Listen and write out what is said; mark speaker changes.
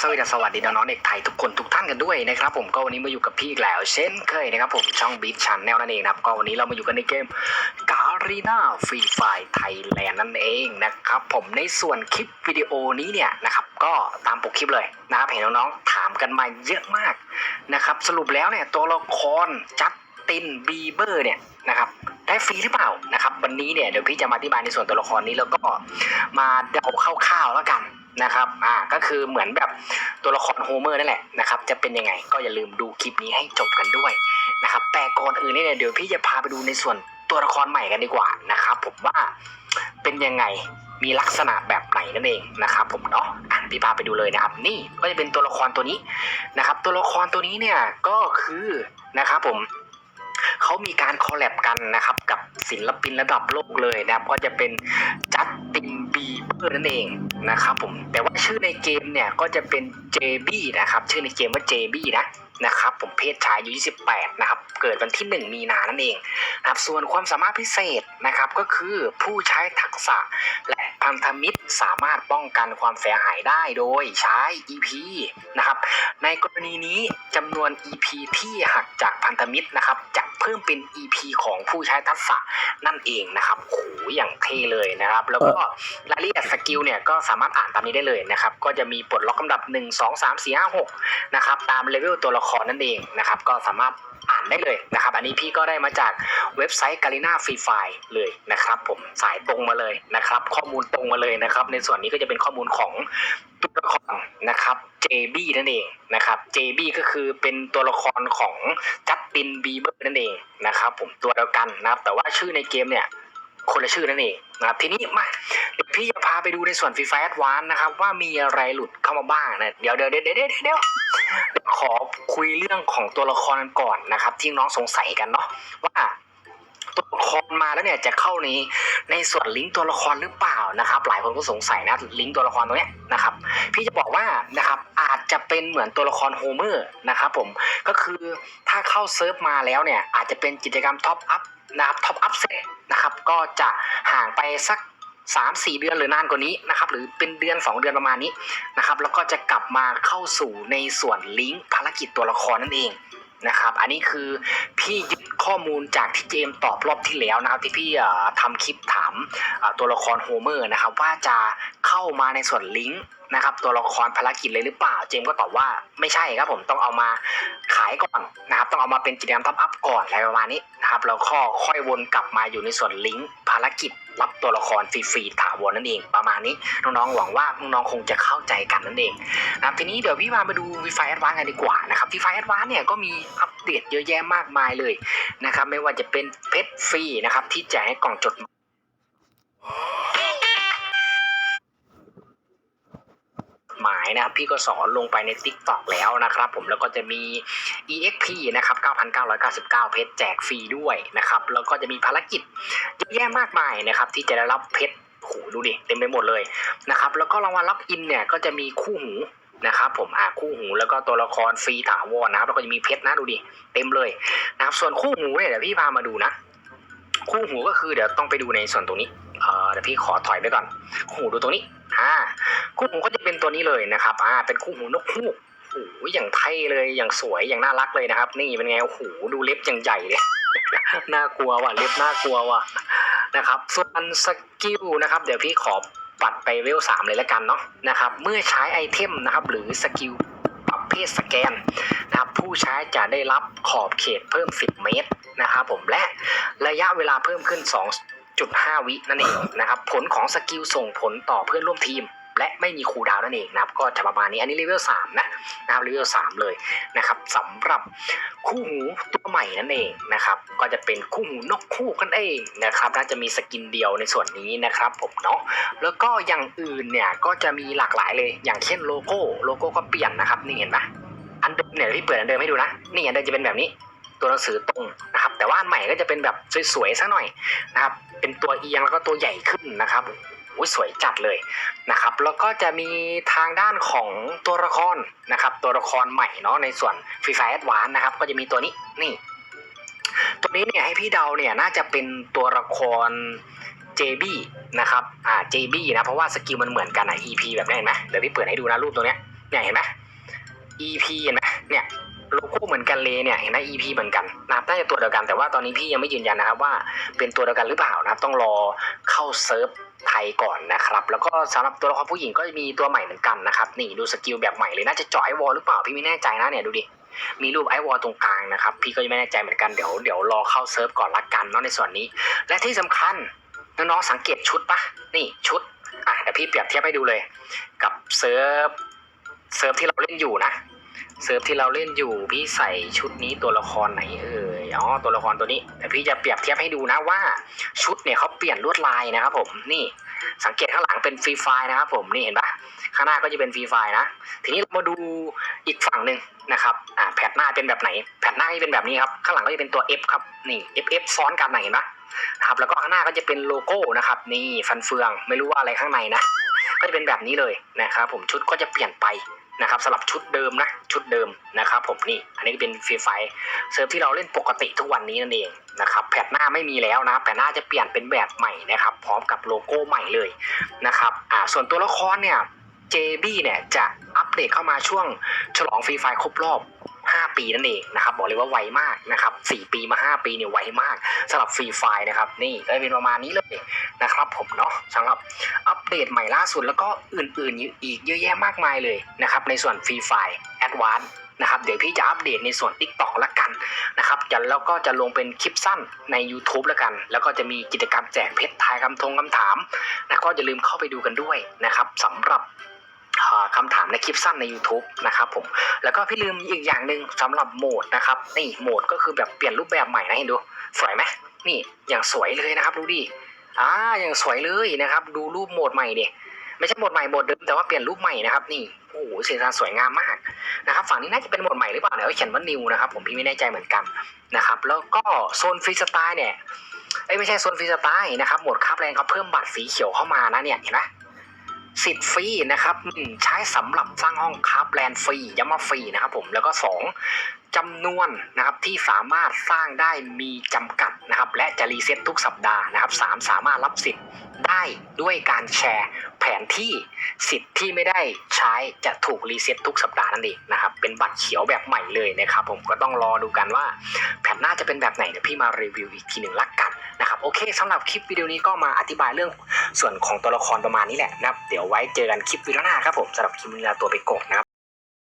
Speaker 1: สวัสดีสวัสดีน้องๆเด็กไทยทุกคนทุกท่านกันด้วยนะครับผมก็วันนี้มาอยู่กับพี่อีกแล้ว เช่นเคยนะครับผมช่องบีทชันแนลนั่นเองนะครับก็วันนี้เรามาอยู่กันในเกมการีนาฟรีไฟไทยแลนด์นั่นเองนะครับผมในส่วนคลิปวิดีโอนี้เนี่ยนะครับก็ตามปกคลิปเลยนะครับเห็นน้องๆถามกันมาเยอะมากนะครับสรุปแล้วเนี่ยตัวละครจัดตินบีเบอร์เนี่ยนะครับได้ฟรีหรือเปล่านะครับวันนี้เนี่ยเดี๋ยวพี่จะมาอธิบายในส่วนตัวละครนี้แล้วก็มาเดาคร่าวๆแล้วกัน นะครับ อ่า ก็คือเหมือนแบบตัวละครโฮเมอร์นั่นแหละนะครับ จะเป็นยังไงก็อย่าลืมดูคลิปนี้ให้จบกันด้วยนะครับ แต่ก่อนอื่นเนี่ยเดี๋ยวพี่จะพาไปดูในส่วนตัวละครใหม่กันดีกว่านะครับ ผมว่าเป็นยังไง มีลักษณะแบบไหนนั่นเองนะครับ ผมเนาะ อะพี่พาไปดูเลยนะครับ นี่ก็จะเป็นตัวละครตัวนี้นะครับ ตัวละครตัวนี้เนี่ยก็คือนะครับผมเขามีการคอลแลบกันนะครับ กับศิลปินระดับโลกเลยนะครับ ก็จะเป็นจัสตินบีเบ อร์นั่นเองนะครับผมแต่ว่าชื่อในเกมเนี่ยก็จะเป็น JB นะครับ ชื่อในเกมว่า JB นะนะครับผมเพศชายอายุ28นะครับเกิดวันที่ 1 มีนานั่นเองนะครับส่วนความสามารถพิเศษนะครับก็คือผู้ใช้ทักษะและพันธมิตรสามารถป้องกันความเสียหายได้โดยใช้ EP นะครับในกรณีนี้จำนวน EP ที่หักจากพันธมิตรนะครับจะเพิ่มเป็น EP ของผู้ใช้ทักษะนั่นเองนะครับโหอย่างเท่เลยนะครับ แล้วก็รายละเอียดสกิลเนี่ยก็สามารถอ่านตามนี้ได้เลยนะครับก็จะมีปลดล็อกลำดับ 1 2 3 4 5 6นะครับตามเลเวลตัวละครนั่นเองนะครับ ก็สามารถอ่านได้เลยนะครับ อันนี้พี่ก็ได้มาจากเว็บไซต์ g a r i n a Free Fire เลยนะครับ ผมสายตรงมาเลยนะครับ ข้อมูลตรงมาเลยนะครับ ในส่วนนี้ก็จะเป็นข้อมูลของตัวละครนะครับ JB นั่นเองนะครับ JB ก็คือเป็นตัวละครของจัสตินบีเบอร์นั่นเองนะครับ ผมตัวเดียวกันนะครับ แต่ว่าชื่อในเกมเนี่ยคนละชื่อนั่นเองนะครับทีนี้มาเดี๋ยวพี่จะพาไปดูในส่วนฟรีไฟแอดวานนะครับ ว่ามีอะไรหลุดเข้ามาบ้างนะเดี๋ยวเดี๋ยวเดี๋ยวเดี๋ยวเดี๋ยว ขอคุยเรื่องของตัวละครกันก่อนนะครับ ที่น้องสงสัยกันเนาะว่าตัวละครมาแล้วเนี่ยจะเข้าในในส่วนลิงก์ตัวละครหรือเปล่านะครับ หลายคนก็สงสัยนะลิงก์ตัวละครตรงเนี้ยนะครับ พี่จะบอกว่านะครับอาจจะเป็นเหมือนตัวละครโฮเมอร์นะครับผมก็คือถ้าเข้าเซิร์ฟมาแล้วเนี่ยอาจจะเป็นกิจกรรมท็อปอัพนะครับท็อปอัพเสร็จนะครับก็จะห่างไปสัก สามสี่เดือนหรือนานกว่านี้นะครับหรือเป็นเดือน 2 เดือนประมาณนี้นะครับแล้วก็จะกลับมาเข้าสู่ในส่วนลิงก์ภารกิจตัวละครนั่นเองนะครับอันนี้คือพี่ยึดข้อมูลจากที่เจมตอบรอบที่แล้วนะครับที่พี่เอ่อทำคลิปถามตัวละครโฮเมอร์นะครับว่าจะเข้ามาในส่วนลิงก์ นะครับ ตัวละครภารกิจเลยหรือเปล่า เจมก็ตอบว่าไม่ใช่ครับผมต้องเอามาขายก่อนนะครับ ต้องเอามาเป็นกิจกรรมท็อปอัพก่อนอะไรประมาณนี้นะครับแล้วก็ค่อยวนกลับมาอยู่ในส่วนลิงก์ภารกิจรับตัวละครฟรีๆถาวรนั่นเองประมาณนี้น้องๆหวังว่าน้องๆคงจะเข้าใจกันนั่นเองนะครับทีนี้เดี๋ยวพี่มามาดูวีไฟแอดวานกันดีกว่านะครับวีไฟแอดวานเนี่ยก็มีอัปเดตเยอะแยะมากมายเลยนะครับไม่ว่าจะเป็นเพชรฟรีนะครับที่แจกให้กล่องจดหมาย นะครับพี่ก็สอนลงไปใน t ิ k t o k แล้วนะครับผมแล้วก็จะมี EXP นะครับ 9,999 เพชรแจกฟรีด้วยนะครับแล้วก็จะมีภารกิจเยอะแยะมากมายนะครับที่จะได้รับเพชรโหดูดิเต็มไปหมดเลยนะครับแล้วก็รางวัลรับอินเนี่ยก็จะมีคู่หูนะครับผมอ่าคู่หูแล้วก็ตัวละครฟรีถาวรนะครับแล้วก็จะมีเพชรนะดูดิเต็มเลยนะครับส่วนคู่หูเนี่ยเดี๋ยวพี่พามาดูนะ คู่หูก็คือเดี๋ยวต้องไปดูในส่วนตรงนี้เอ่อเดี๋ยวพี่ขอถอยไปก่อน คู่หูดูตรงนี้อ่าคู่หูก็จะเป็นตัวนี้เลยนะครับอ่าเป็นคู่หูนกฮูกโอ้โหอย่างเท่เลยอย่างสวยอย่างน่ารักเลยนะครับ นี่เป็นไงโอ้โหดูเล็บอย่างใหญ่เลย น่ากลัวว่ะเล็บน่ากลัวว่ะนะครับส่วนสกิลนะครับ เดี๋ยวพี่ขอปัดไปเวลสามเลยแล้วกันเนาะนะครับ เมื่อใช้ไอเทมนะครับหรือสกิลประเภทสแกนนะครับผู้ใช้จะได้รับขอบเขตเพิ่ม 10 เมตรนะครับผมและระยะเวลาเพิ่มขึ้น 2.5วินั่นเองนะครับ ผลของสกิลส่งผลต่อเพื่อนร่วมทีม และไม่มีคูดาวนั่นเองนะครับ ก็จะประมาณนี้ อันนี้เลเวล3นะนะครับเลเวล3เลยนะครับสำหรับคู่หูตัวใหม่นั่นเองนะครับ ก็จะเป็นคู่หูนกคู่กันเองนะครับ น่าจะมีสกินเดียวในส่วนนี้นะครับผมเนาะ แล้วก็อย่างอื่นเนี่ยก็จะมีหลากหลายเลย อย่างเช่นโลโก้ โลโก้ก็เปลี่ยนนะครับ นี่เห็นไหมอันเดิมเนี่ยที่เปิดอันเดิมให้ดูนะ นี่อันเดิมจะเป็นแบบนี้ ตัวหนังสือตรง แต่ว่าอันใหม่ก็จะเป็นแบบสวยๆสักหน่อยนะครับ เป็นตัวเอียงแล้วก็ตัวใหญ่ขึ้นนะครับโอ้ยสวยจัดเลยนะครับ แล้วก็จะมีทางด้านของตัวละครนะครับ ตัวละครใหม่เนาะในส่วนฟรีไฟแอดวานนะครับ ก็จะมีตัวนี้นี่ ตัวนี้เนี่ยให้พี่เดาเนี่ยน่าจะเป็นตัวละคร JB นะครับ อ่า JB นะเพราะว่าสกิลมันเหมือนกันอะ EP แบบนี้เห็นไหมเดี๋ยวพี่เปิดให้ดูนะรูปตัวเนี้ยเนี่ยเห็นไหม EP เห็นไหม เหมือนกันเลยเนี่ยเห็นไหม EP เหมือนกันนะครับน่าจะตัวเดียวกันแต่ว่าตอนนี้พี่ยังไม่ยืนยันนะครับว่าเป็นตัวเดียวกันหรือเปล่านะครับ ต้องรอเข้าเซิร์ฟไทยก่อนนะครับ แล้วก็สำหรับตัวละครผู้หญิงก็จะมีตัวใหม่เหมือนกันนะครับ นี่ดูสกิลแบบใหม่เลยน่าจะเจาะไอวอลหรือเปล่าพี่ไม่แน่ใจนะเนี่ยดูดิมีรูปไอวอลตรงกลางนะครับ พี่ก็ยังไม่แน่ใจเหมือนกันเดี๋ยวเดี๋ยวรอเข้าเซิร์ฟก่อนละกันเนาะในส่วนนี้ และที่สำคัญน้องๆสังเกตชุดปะนี่ชุดอะเดี๋ยวพี่เปรียบเทียบให้ดูเลย กับเซิร์ฟเซิร์ฟที่เราเล่นอยู่นะ เซิร์ฟที่เราเล่นอยู่พี่ใส่ชุดนี้ตัวละครไหนเอ่ยอ๋อตัวละครตัวนี้แต่พี่จะเปรียบเทียบให้ดูนะว่าชุดเนี่ยเขาเปลี่ยนลวดลายนะครับผมนี่สังเกตข้างหลังเป็นฟรีไฟนะครับผมนี่เห็นปะข้างหน้าก็จะเป็นฟรีไฟนะ ทีนี้เรามาดูอีกฝั่งหนึ่งนะครับอ่าแผ่นหน้าเป็นแบบไหน แผ่นหน้าจะเป็นแบบนี้ครับข้างหลังก็จะเป็นตัว F ครับนี่ F F ซ้อนกันไหนเห็นปะนะครับแล้วก็ข้างหน้าก็จะเป็นโลโก้นะครับนี่ฟันเฟืองไม่รู้ว่าอะไรข้างในนะก็จะเป็นแบบนี้เลยนะครับผมชุดก็จะเปลี่ยนไป นะครับสำหรับชุดเดิมนะชุดเดิมนะครับผมนี่อันนี้เป็นฟรีไฟเซิร์ฟที่เราเล่นปกติทุกวันนี้นั่นเองนะครับแผ่นหน้าไม่มีแล้วนะแผ่นหน้าจะเปลี่ยนเป็นแบบใหม่นะครับพร้อมกับโลโก้ใหม่เลยนะครับอ่าส่วนตัวละครเนี่ย JB เนี่ยจะอัปเดตเข้ามาช่วงฉลองฟรีไฟครบรอบ 5 ปีนั่นเองนะครับบอกเลยว่าไวมากนะครับ4ปีมา 5 ปีเนี่ยไวมากสำหรับฟรีไฟนะครับนี่ก็เป็นประมาณนี้เลยนะครับผมเนาะสำหรับอัปเดตใหม่ล่าสุดแล้วก็อื่นๆอีกเยอะแยะมากมายเลยนะครับในส่วนฟรีไฟแอดวานนะครับเดี๋ยวพี่จะอัปเดตในส่วน TikTok ละกันนะครับจะแล้วก็จะลงเป็นคลิปสั้นใน YouTube ละกัน แล้วก็จะมีกิจกรรมแจกเพชรทายคำทงคำถามนะก็อย่าลืมเข้าไปดูกันด้วยนะครับสำหรับ อ่าคำถามในคลิปสั้นใน YouTube นะครับผมแล้วก็พี่ลืมอีกอย่างหนึ่งสำหรับโหมดนะครับนี่โหมดก็คือแบบเปลี่ยนรูปแบบใหม่นะเห็นดูสวยไหมนี่อย่างสวยเลยนะครับ ดูดิอ่าอย่างสวยเลยนะครับ ดูรูปโหมดใหม่ดิไม่ใช่โหมดใหม่โหมดเดิมแต่ว่าเปลี่ยนรูปใหม่นะครับนี่โอ้โหสีสันสวยงามมากนะครับฝั่งนี้น่าจะเป็นโหมดใหม่หรือเปล่าเดี๋ยวเขียนว่า new นะครับผมพี่ไม่แน่ใจเหมือนกันนะครับแล้วก็โซนฟรีสไตล์เนี่ยเอ้ไม่ใช่โซนฟรีสไตล์นะครับโหมดคาบแรงเขาเพิ่มบัตรสีเขียวเข้ามานะเนี่ยเห็นไหม สิทธิ์ฟรีนะครับใช้สำหรับสร้างห้องคราฟแลนด์ฟรีย้ำว่าฟรีนะครับผมแล้วก็สองจำนวนนะครับที่สามารถสร้างได้มีจำกัดนะครับและจะรีเซ็ตทุกสัปดาห์นะครับสามสามารถรับสิทธิ์ได้ด้วยการแชร์แผนที่สิทธิ์ที่ไม่ได้ใช้จะถูกรีเซ็ตทุกสัปดาห์นั่นเองนะครับเป็นบัตรเขียวแบบใหม่เลยนะครับผมก็ต้องรอดูกันว่า แผนหน้าจะเป็นแบบไหนเดี๋ยวพี่มารีวิวอีกทีหนึ่งละกัน นะครับโอเคสำหรับคลิปวิดีโอนี้ก็มาอธิบายเรื่องส่วนของตัวละครประมาณนี้แหละนะครับเดี๋ยวไว้เจอกันคลิปวิดีโอหน้าครับผมสำหรับคลิปนี้ลาตัวไปก่อนนะครับ